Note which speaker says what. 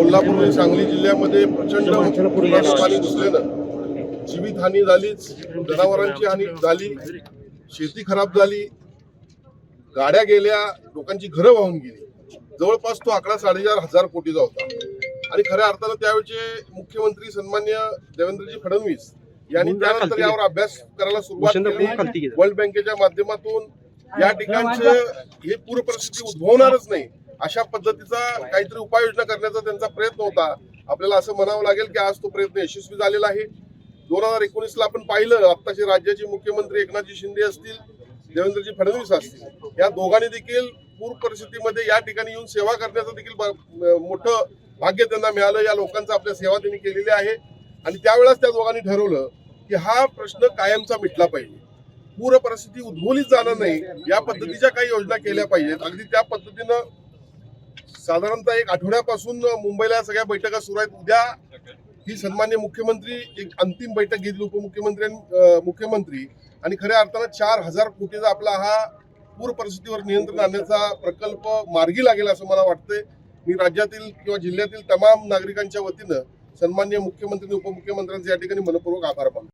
Speaker 1: कोल्हापूर आणि सांगली जिल्ह्यामध्ये प्रचंड पुराचं पाणी घुसल्यानं जीवितहानी झालीच जनावरांची हानी झाली शेती खराब झाली गाड्या गेल्या लोकांची घरं वाहून गेली. जवळपास तो आकडा साडेचार हजार कोटीचा होता. आणि खऱ्या अर्थानं त्यावेळचे मुख्यमंत्री सन्मान्य देवेंद्रजी फडणवीस यांनी त्यानंतर यावर अभ्यास करायला सुरुवात केली. वर्ल्ड बँकेच्या माध्यमातून या ठिकाणचं हे पूर परिस्थिती उद्भवणारच नाही. अशा पद्धतीचा काहीतरी उपाययोजना करण्याचा त्यांचा प्रयत्न होता. आपल्याला असं म्हणावं लागेल की आज तो प्रयत्न यशस्वी झालेला आहे. दोन हजार एकोणीसला आपण पाहिलं आत्ताचे राज्याचे मुख्यमंत्री एकनाथजी शिंदे असतील देवेंद्रजी फडणवीस असतील. या दोघांनी देखील पूर परिस्थितीमध्ये या ठिकाणी येऊन सेवा करण्याचं देखील मोठं भाग्य त्यांना मिळालं. या लोकांचा आपल्या सेवा त्यांनी केलेली आहे. आणि त्यावेळेस त्या दोघांनी ठरवलं की हा प्रश्न कायमचा मिटला पाहिजे. पूर परिस्थिती उद्भवलीच जाणार नाही. या पद्धतीच्या काही योजना केल्या पाहिजेत. अगदी त्या पद्धतीनं साधारणतः एक आठवड्यापासून मुंबईला सगळ्या बैठका सुरू आहेत. उद्या ही सन्मान्य मुख्यमंत्री एक अंतिम बैठक घेतली उपमुख्यमंत्री आणि मुख्यमंत्री. आणि खऱ्या अर्थानं चार हजार कोटीचा आपला हा पूर परिस्थितीवर नियंत्रण आणण्याचा प्रकल्प मार्गी लागेल असं मला वाटतंय. मी राज्यातील किंवा जिल्ह्यातील तमाम नागरिकांच्या वतीनं सन्मान्य मुख्यमंत्री आणि उपमुख्यमंत्र्यांचे या ठिकाणी मनपूर्वक आभार मानतो.